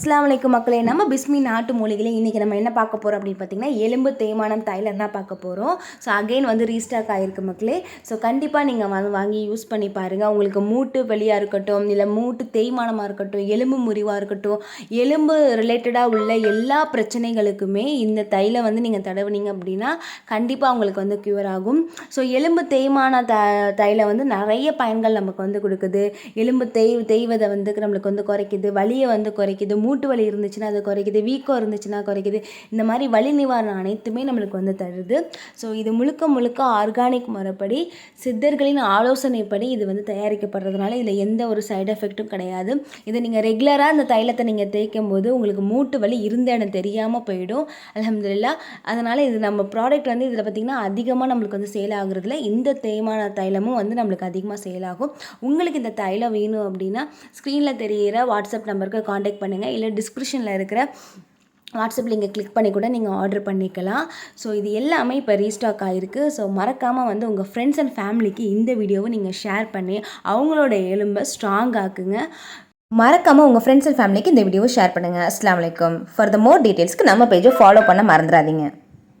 அஸ்லாம் வலைக்கும் மக்களே நம்ம பிஸ்மி நாட்டு மூலிகளை இன்றைக்கி நம்ம என்ன பார்க்க போகிறோம் அப்படின்னு பார்த்தீங்கன்னா எலும்பு தேய்மானம் தைலம் தான் பார்க்க போகிறோம் ஸோ அகைன் வந்து ரீஸ்டாக் ஆகிருக்கு மக்களே. ஸோ கண்டிப்பாக நீங்கள் வந்து வாங்கி யூஸ் பண்ணி பாருங்கள் உங்களுக்கு மூட்டு வலியாக இருக்கட்டும் இல்லை மூட்டு தேய்மானமாக இருக்கட்டும் எலும்பு முறிவாக இருக்கட்டும் எலும்பு ரிலேட்டடாக உள்ள எல்லா பிரச்சனைகளுக்குமே இந்த தைலம் வந்து நீங்கள் தடவுனீங்க அப்படின்னா கண்டிப்பாக உங்களுக்கு வந்து க்யூர் ஆகும். ஸோ எலும்பு தேய்மான த தைலம் வந்து நிறைய பயன்கள் நமக்கு வந்து கொடுக்குது. எலும்பு தேய் தேய்வதை வந்து நம்மளுக்கு வந்து குறைக்குது வலியை வந்து குறைக்குது மூட்டு வலி இருந்துச்சுன்னா அது குறைக்குது வீக்கம் இருந்துச்சுன்னா குறைக்குது. இந்த மாதிரி வலி நிவாரணம் அனைத்துமே நம்மளுக்கு வந்து தருது. ஸோ இது முழுக்க முழுக்க ஆர்கானிக் முறைப்படி சித்தர்களின் ஆலோசனைப்படி இது வந்து தயாரிக்கப்படுறதுனால இதில் எந்த ஒரு சைடு எஃபெக்ட்டும் கிடையாது. இதை நீங்கள் ரெகுலராக அந்த தைலத்தை நீங்கள் தேய்க்கும் போது உங்களுக்கு மூட்டு வலி இருந்த இடம் தெரியாமல் போயிடும். அலமதுல்லா அதனால் இது நம்ம ப்ராடக்ட் வந்து இதில் பார்த்திங்கன்னா அதிகமாக நம்மளுக்கு வந்து சேல் ஆகுறதுல இந்த தேய்மான தைலமும் வந்து நம்மளுக்கு அதிகமாக சேல் ஆகும். உங்களுக்கு இந்த தைலம் வேணும் அப்படின்னா ஸ்க்ரீனில் தெரிகிற வாட்ஸ்அப் நம்பருக்கு காண்டாக்ட் பண்ணுங்கள் இல்லை டிஸ்கிரிப்ஷனில் இருக்கிற வாட்ஸ்அப் லிங்கை கிளிக் பண்ணி கூட நீங்கள் ஆர்டர் பண்ணிக்கலாம். ஸோ இது எல்லாமே இப்போ ரீஸ்டாக் ஆகிருக்கு ஸோ மறக்காமல் வந்து உங்கள் ஃப்ரெண்ட்ஸ் அண்ட் ஃபேமிலிக்கு இந்த வீடியோவை நீங்கள் ஷேர் பண்ணி அவங்களோட எலும்பை ஸ்ட்ராங் ஆக்குங்க. மறக்காமல் உங்கள் ஃப்ரெண்ட்ஸ் அண்ட் ஃபேமிலிக்கு இந்த வீடியோவை ஷேர் பண்ணுங்கள் அஸ்லாம் வலைக்கம் ஃபார் த மோர் டீட்டெயில்ஸ்க்கு நம்ம பேஜை ஃபாலோ பண்ண மறந்துடாதீங்க.